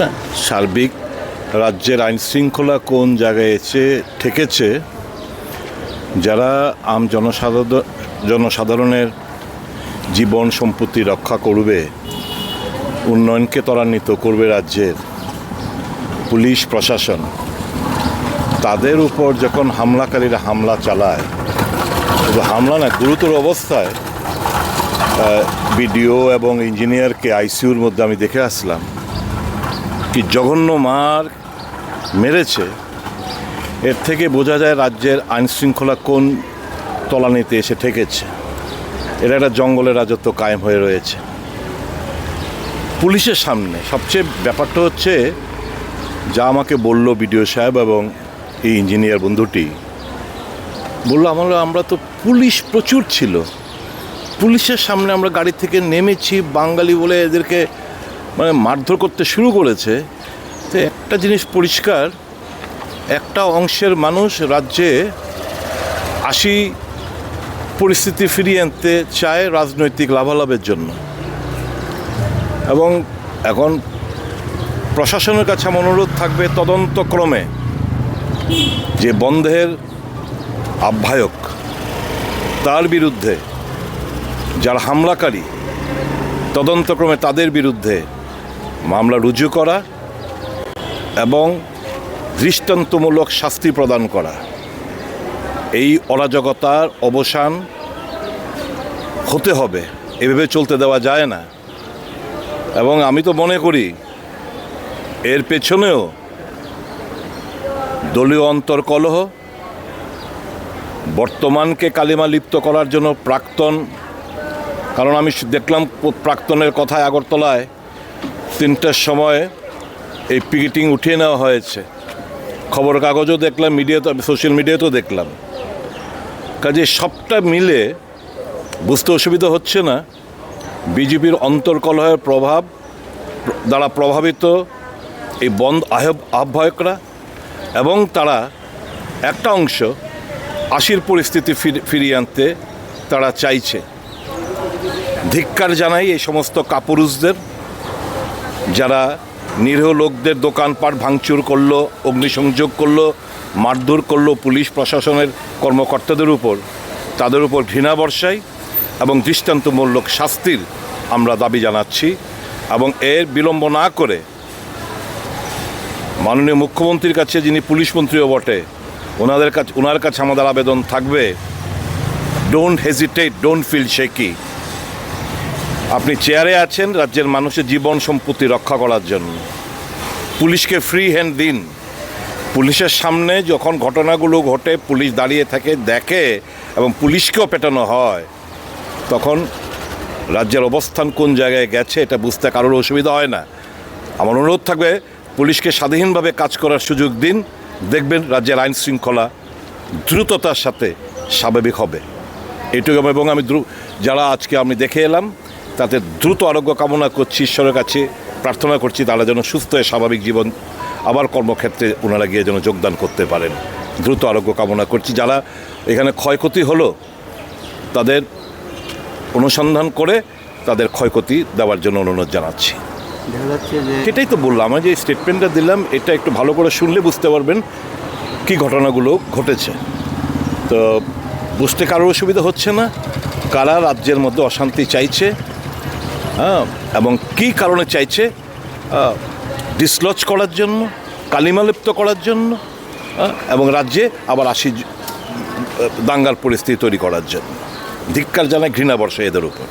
না। সার্বিক রাজ্যের আইন শৃঙ্খলা কোন জায়গায় এসে ঠেকেছে, যারা আম জনসাধারণ জনসাধারণের জীবন সম্পত্তি রক্ষা করবে, উন্নয়নকে ত্বরান্বিত করবে রাজ্যের পুলিশ, প্রশাসন, তাদের উপর যখন হামলাকারীরা হামলা চালায় হামলা না, গুরুতর অবস্থায় বিডিও এবং ইঞ্জিনিয়ারকে আইসিইউর মধ্যে আমি দেখে আসলাম। কি জঘন্য মার মেরেছে? এর থেকে বোঝা যায় রাজ্যের আইন শৃঙ্খলা কোন তলানিতে এসে ঠেকেছে। এটা একটা জঙ্গলের রাজত্ব কায়েম হয়ে রয়েছে। পুলিশের সামনে সবচেয়ে ব্যাপারটা হচ্ছে, যা আমাকে বলল বিডিও সাহেব এবং এই ইঞ্জিনিয়ার বন্ধুটি, বলল, আমরা আমরা তো পুলিশ প্রচুর ছিল। পুলিশের সামনে আমরা গাড়ি থেকে নেমেছি, বাঙালি বলে এদেরকে মানে মারধর করতে শুরু করেছে, তো একটা জিনিস পরিষ্কার, একটা অংশের মানুষ রাজ্যে আসি পরিস্থিতি ফিরিয়ে আনতে চায় রাজনৈতিক লাভালাভের জন্য। এবং এখন প্রশাসনের কাছে অনুরোধ থাকবে তদন্তক্রমে যে বন্ধের আহ্বায়ক তার বিরুদ্ধে, যারা হামলাকারী, তদন্তক্রমে তাদের বিরুদ্ধে মামলা রুজু করা এবং দৃষ্টান্তমূলক শাস্তি প্রদান করা। এই অরাজকতার অবসান হতে হবে, এভাবে চলতে দেওয়া যায় না। এবং আমি তো মনে করি, এর পেছনেও দলীয় অন্তর্কলহ, বর্তমানকে কালিমা লিপ্ত করার জন্য প্রাক্তন, কারণ আমি দেখলাম প্রাক্তনের কথায় আগরতলায় তিনটার সময় এই পিকেটিং উঠিয়ে নেওয়া হয়েছে। খবর কাগজও দেখলাম মিডিয়াতে সোশ্যাল মিডিয়াতেও দেখলাম। কাজে সবটা মিলে বুঝতে অসুবিধা হচ্ছে না। বিজেপির অন্তর্কলহের প্রভাব দ্বারা প্রভাবিত এই বন্ধ আহ্ব আহ্বায়করা এবং তারা একটা অংশ আশির পরিস্থিতি ফির- ফিরিয়ে আনতে তারা চাইছে। ধিক্কার জানাই এই সমস্ত কাপুরুষদের। যারা নিরীহ লোকদের দোকানপাট ভাঙচুর করল, অগ্নিসংযোগ করল, মারধর করল পুলিশ প্রশাসনের কর্মকর্তাদের উপর, তাদের উপর ঘৃণা বর্ষায় এবং দৃষ্টান্তমূলক শাস্তির আমরা দাবি জানাচ্ছি এবং এর বিলম্ব না করে মাননীয় মুখ্যমন্ত্রীর কাছে যিনি পুলিশ মন্ত্রীও বটে, ওনাদের কাছে ওনার কাছে আমাদের আবেদন থাকবে don't hesitate don't feel shaky আপনি চেয়ারে আছেন, রাজ্যের মানুষের জীবন সম্পত্তি রক্ষা করার জন্য। পুলিশকে ফ্রি হ্যান্ড দিন। পুলিশের সামনে যখন ঘটনাগুলো ঘটে, পুলিশ দাঁড়িয়ে থাকে, দেখে এবং পুলিশকেও পেটানো হয়, তখন রাজ্যের অবস্থান কোন জায়গায় গেছে এটা বুঝতে কারোর অসুবিধা হয় না। আমার অনুরোধ থাকবে, পুলিশকে স্বাধীনভাবে কাজ করার সুযোগ দিন। দেখবেন রাজ্যের আইন শৃঙ্খলা দ্রুততার সাথে স্বাভাবিক হবে। এটুকু এবং আমি যারা আজকে আমি দেখে এলাম তাতে দ্রুত আরোগ্য কামনা করছি ঈশ্বরের কাছে প্রার্থনা করছি তারা যেন সুস্থ হয়ে স্বাভাবিক জীবন আবার কর্মক্ষেত্রে ওনারা গিয়ে যেন যোগদান করতে পারেন। দ্রুত আরোগ্য কামনা করছি। যারা এখানে ক্ষয়ক্ষতি হলো তাদের অনুসন্ধান করে তাদের ক্ষয়ক্ষতি দেওয়ার জন্য অনুরোধ জানাচ্ছি। এটাই তো বললাম আমি যে স্টেটমেন্টটা দিলাম এটা একটু ভালো করে শুনলে বুঝতে পারবেন কি ঘটনাগুলো ঘটেছে। তো বুঝতে কারোর অসুবিধা হচ্ছে না কারা রাজ্যের মধ্যে অশান্তি চাইছে এবং কি কারণে চাইছে? ডিসলজ করার জন্য কালিমালিপ্ত করার জন্য হ্যাঁ, এবং রাজ্যে আবার আসি দাঙ্গার পরিস্থিতি তৈরি করার জন্য। ধিক্কার জানায় ঘৃণা বর্ষে এদের উপর।